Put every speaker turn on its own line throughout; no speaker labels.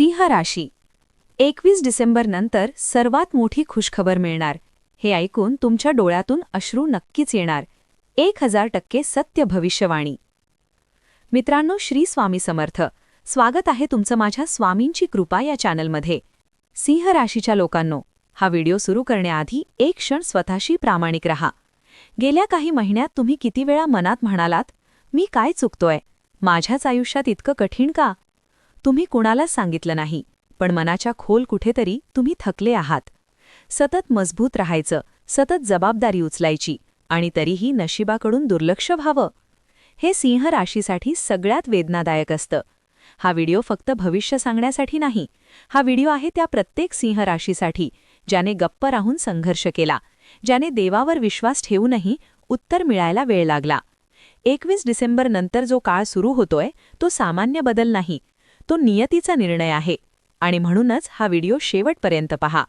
सिंह राशी. एकवीस डिसेंबर नंतर सर्वात मोठी खुशखबर मिळणार. हे ऐकून तुमच्या डोळ्यातून अश्रू नक्कीच येणार. एक हजार टक्के सत्य भविष्यवाणी. मित्रांनो श्री स्वामी समर्थ. स्वागत आहे तुमचं माझ्या स्वामींची कृपा या चॅनलमध्ये. सिंह राशीच्या लोकांनो हा व्हिडिओ सुरू करण्याआधी एक क्षण स्वतःशी प्रामाणिक रहा. गेल्या काही महिन्यात तुम्ही किती वेळा मनात म्हणालात मी काय चुकतोय? माझ्याच आयुष्यात इतकं कठीण का? तुम्ही कुणालाच सांगितलं नाही पण मनाच्या खोल कुठेतरी तुम्ही थकले आहात. सतत मजबूत राहायचं सतत जबाबदारी उचलायची आणि तरीही नशिबाकडून दुर्लक्ष व्हावं. हे सिंह राशीसाठी सगळ्यात वेदनादायक असतं. हा व्हिडिओ फक्त भविष्य सांगण्यासाठी नाही हा व्हिडिओ आहे त्या प्रत्येक सिंह राशीसाठी ज्याने गप्प राहून संघर्ष केला ज्याने देवावर विश्वास ठेवूनही उत्तर मिळायला वेळ लागला. एकवीस डिसेंबर नंतर जो काळ सुरू होतोय तो सामान्य बदल नाही तो नियतीचा निर्णय आहे. आणि म्हणूनच हा व्हिडिओ शेवटपर्यंत पहा.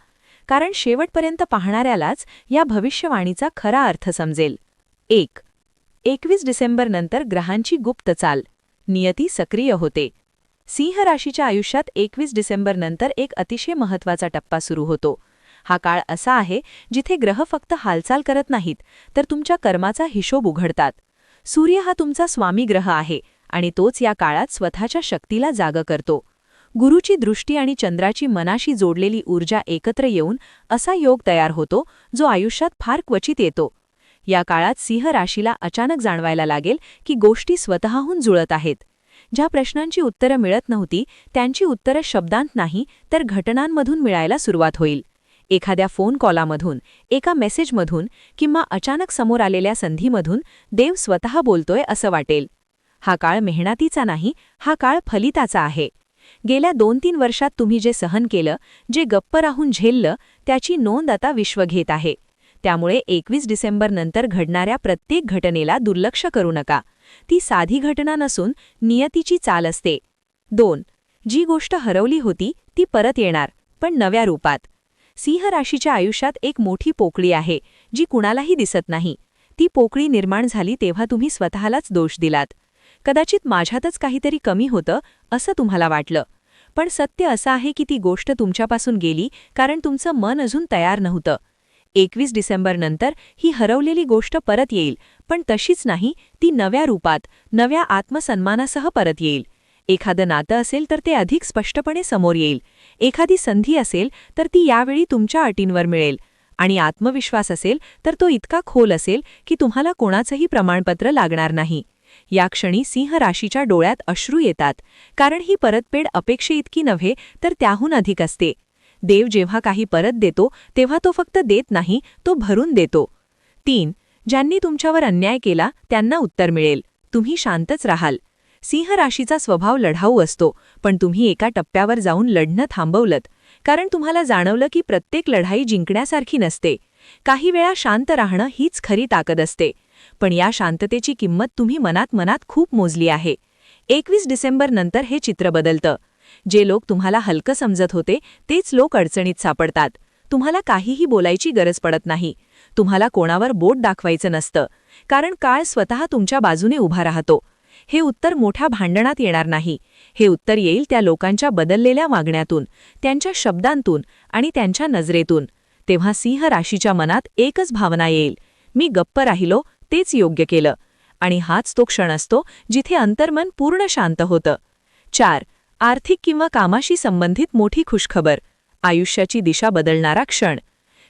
कारण शेवटपर्यंत पाहणाऱ्यालाच या भविष्यवाणीचा खरा अर्थ समजेल. एक. एकवीस डिसेंबरनंतर ग्रहांची गुप्त चाल. नियती सक्रिय होते. सिंह राशीच्या आयुष्यात एकवीस डिसेंबरनंतर एक अतिशय महत्त्वाचा टप्पा सुरू होतो. हा काळ असा आहे जिथे ग्रह फक्त हालचाल करत नाहीत तर तुमच्या कर्माचा हिशोब उघडतात. सूर्य हा तुमचा स्वामी ग्रह आहे. आणि तोच या काळात स्वतःच्या शक्तीला जाग करतो. गुरुची दृष्टी आणि चंद्राची मनाशी जोडलेली ऊर्जा एकत्र येऊन असा योग तयार होतो जो आयुष्यात फार क्वचित येतो. या काळात सिंह राशीला अचानक जाणवायला लागेल की गोष्टी स्वतःहून जुळत आहेत. ज्या प्रश्नांची उत्तरं मिळत नव्हती त्यांची उत्तरं शब्दांत नाही तर घटनांमधून मिळायला सुरुवात होईल. एखाद्या फोन कॉलामधून एका मेसेजमधून किंवा अचानक समोर आलेल्या संधीमधून देव स्वतः बोलतोय असं वाटेल. हा काळ मेहनतीचा नाही हा काळ फलिताचा आहे. गेल्या दोन तीन वर्षात तुम्ही जे सहन केलं जे गप्प राहून झेललं त्याची नोंद आता विश्व घेत आहे. त्यामुळे एकवीस डिसेंबर नंतर घडणाऱ्या प्रत्येक घटनेला दुर्लक्ष करू नका. ती साधी घटना नसून नियतीची चाल असते. दोन जी गोष्ट हरवली होती ती परत येणार पण नव्या रूपात. सिंह राशीच्या आयुष्यात एक मोठी पोकळी आहे जी कुणालाही दिसत नाही. ती पोकळी निर्माण झाली तेव्हा तुम्ही स्वतःलाच दोष दिलात. कदाचित माझ्यातच काहीतरी कमी होतं असं तुम्हाला वाटलं. पण सत्य असं आहे की ती गोष्ट तुमच्यापासून गेली कारण तुमचं मन अजून तयार नव्हतं. एकवीस डिसेंबरनंतर ही हरवलेली गोष्ट परत येईल पण तशीच नाही ती नव्या रूपात नव्या आत्मसन्मानासह परत येईल. एखादं नातं असेल तर ते अधिक स्पष्टपणे समोर येईल. एखादी संधी असेल तर ती यावेळी तुमच्या अटींवर मिळेल. आणि आत्मविश्वास असेल तर तो इतका खोल असेल की तुम्हाला कोणाचंही प्रमाणपत्र लागणार नाही. या क्षणी सिंह राशीच्या डोळ्यात अश्रू येतात. कारण ही परतपेड अपेक्षेइतकी नव्हे तर त्याहून अधिक असते. देव जेव्हा काही परत देतो तेव्हा तो फक्त देत नाही तो भरून देतो. तीन. ज्यांनी तुमच्यावर अन्याय केला त्यांना उत्तर मिळेल. तुम्ही शांतच राहाल. सिंह राशीचा स्वभाव लढाऊ असतो पण तुम्ही एका टप्प्यावर जाऊन लढणं थांबवलत. कारण तुम्हाला जाणवलं की प्रत्येक लढाई जिंकण्यासारखी नसते. काही वेळा शांत राहणं हीच खरी ताकद असते. पण या शांततेची किंमत तुम्ही मनात मनात खूप मोजली आहे. एकवीस डिसेंबर नंतर हे चित्र बदलतं. जे लोक तुम्हाला हलकं समजत होते तेच लोक अडचणीत सापडतात. तुम्हाला काहीही बोलायची गरज पडत नाही. तुम्हाला कोणावर बोट दाखवायचं नसतं. कारण काळ स्वतः तुमच्या बाजूने उभा राहतो. हे उत्तर मोठ्या भांडणात येणार नाही. हे उत्तर येईल त्या लोकांच्या बदललेल्या वागण्यातून त्यांच्या शब्दांतून आणि त्यांच्या नजरेतून. तेव्हा सिंह राशीच्या मनात एकच भावना येईल. मी गप्प राहिलो तेच योग्य केलं. आणि हाच तो क्षण असतो जिथे अंतर्मन पूर्ण शांत होतं. चार आर्थिक किंवा कामाशी संबंधित मोठी खुशखबर. आयुष्याची दिशा बदलणारा क्षण.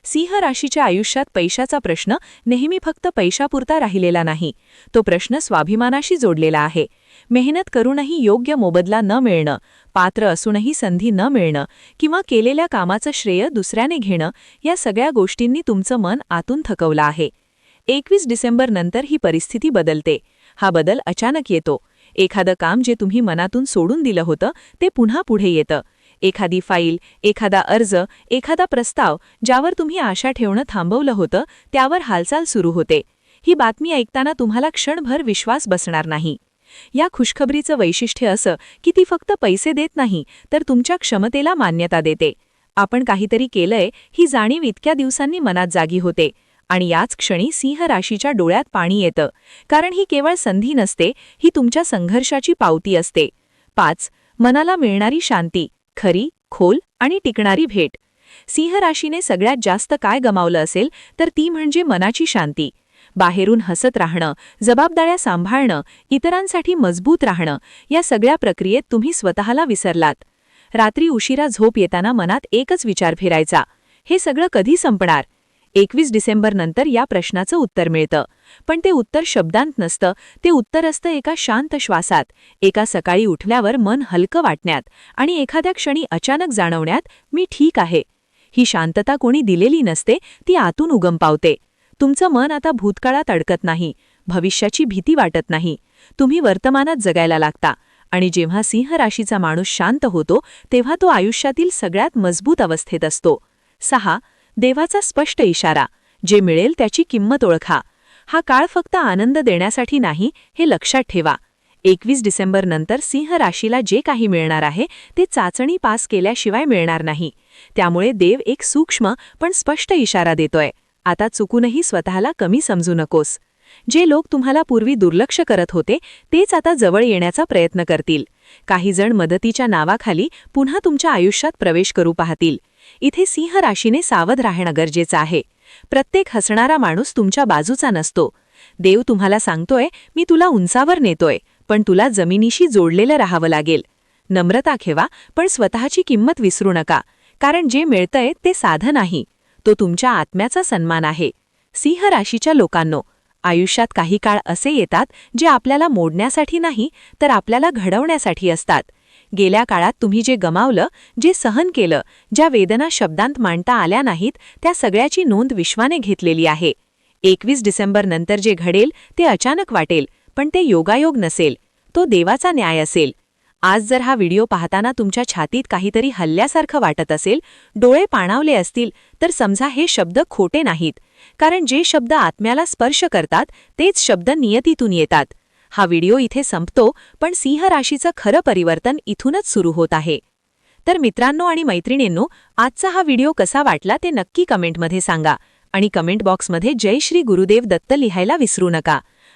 सिंह राशीच्या आयुष्यात पैशाचा प्रश्न नेहमी फक्त पैशापुरता राहिलेला नाही. तो प्रश्न स्वाभिमानाशी जोडलेला आहे. मेहनत करूनही योग्य मोबदला न मिळणं पात्र असूनही संधी न मिळणं किंवा केलेल्या कामाचं श्रेय दुसऱ्याने घेणं या सगळ्या गोष्टींनी तुमचं मन आतून थकवलं आहे. एकवीस डिसेंबर नंतर ही परिस्थिती बदलते. हा बदल अचानक येतो. एखादं काम जे तुम्ही मनातून सोडून दिलं होतं ते पुन्हा पुढे येतं. एखादी फाईल एखादा अर्ज एखादा प्रस्ताव ज्यावर तुम्ही आशा ठेवणं थांबवलं होतं त्यावर हालचाल सुरू होते. ही बातमी ऐकताना तुम्हाला क्षणभर विश्वास बसणार नाही. या खुशखबरीचं वैशिष्ट्य असं की ती फक्त पैसे देत नाही तर तुमच्या क्षमतेला मान्यता देते. आपण काहीतरी केलंय ही जाणीव इतक्या दिवसांनी मनात जागी होते. आणि याच क्षणी सिंह राशीच्या डोळ्यात पाणी येतं. कारण ही केवळ संधी नसते ही तुमच्या संघर्षाची पावती असते. पाच. मनाला मिळणारी शांती खरी खोल आणि टिकणारी भेट. सिंह राशीने सगळ्यात जास्त काय गमावलं असेल तर ती म्हणजे मनाची शांती. बाहेरून हसत राहणं जबाबदाऱ्या सांभाळणं इतरांसाठी मजबूत राहणं या सगळ्या प्रक्रियेत तुम्ही स्वतःला विसरलात. रात्री उशिरा झोप येताना मनात एकच विचार फिरायचा. हे सगळं कधी संपणार? एकवीस डिसेंबर नंतर या प्रश्नाचं उत्तर मिळतं. पण ते उत्तर शब्दांत नसतं. ते उत्तर असतं एका शांत श्वासात. एका सकाळी उठल्यावर मन हलकं वाटण्यात आणि एखाद्या क्षणी अचानक जाणवण्यात मी ठीक आहे. ही शांतता कोणी दिलेली नसते ती आतून उगम पावते. तुमचं मन आता भूतकाळात अडकत नाही. भविष्याची भीती वाटत नाही. तुम्ही वर्तमानात जगायला लागता. आणि जेव्हा सिंह राशीचा माणूस शांत होतो तेव्हा तो आयुष्यातील सगळ्यात मजबूत अवस्थेत असतो. सहा देवाचा स्पष्ट इशारा. जे मिळेल त्याची किंमत ओळखा. हा काळ फक्त आनंद देण्यासाठी नाही हे लक्षात ठेवा. एकवीस डिसेंबर नंतर सिंह राशीला जे काही मिळणार आहे ते चाचणी पास केल्याशिवाय मिळणार नाही. त्यामुळे देव एक सूक्ष्म पण स्पष्ट इशारा देतोय. आता चुकूनही स्वतःला कमी समजू नकोस. जे लोक तुम्हाला पूर्वी दुर्लक्ष करत होते तेच आता जवळ येण्याचा प्रयत्न करतील. काही जण मदतीच्या नावाखाली पुन्हा तुमच्या आयुष्यात प्रवेश करू पाहतील. इथे सिंह राशीने सावध राहणं गरजेचं आहे. प्रत्येक हसणारा माणूस तुमच्या बाजूचा नसतो. देव तुम्हाला सांगतोय मी तुला उंचावर नेतोय पण तुला जमिनीशी जोडलेलं राहावं लागेल. नम्रता ठेवा पण स्वतःची किंमत विसरू नका कारण जे मिळतंय ते साधं नाही. तो तुमच्या आत्म्याचा सन्मान आहे. सिंह राशीच्या लोकांनो आयुष्यात काही काळ असे येतात जे आपल्याला मोडण्यासाठी नाही तर आपल्याला घडवण्यासाठी असतात. गेल्या काळात तुम्ही जे गमावलं जे सहन केलं ज्या वेदना शब्दांत मांडता आल्या नाहीत त्या सगळ्याची नोंद विश्वाने घेतलेली आहे. एकवीस डिसेंबर नंतर जे घडेल ते अचानक वाटेल पण ते योगायोग नसेल. तो देवाचा न्याय असेल. आज जर हा व्हिडिओ पाहताना तुमच्या छातीत काहीतरी हल्ल्यासारखं वाटत असेल डोळे पाणावले असतील तर समजा हे शब्द खोटे नाहीत. कारण जे शब्द आत्म्याला स्पर्श करतात तेच शब्द नियतीतून येतात. हा व्हिडिओ इथे संपतो पण सिंह राशीचं खरं परिवर्तन इथूनच सुरू होत आहे. तर मित्रांनो आणि मैत्रिणींनो आजचा हा व्हिडिओ कसा वाटला ते नक्की कमेंटमध्ये सांगा. आणि कमेंट बॉक्समध्ये जय श्री गुरुदेव दत्त लिहायला विसरू नका.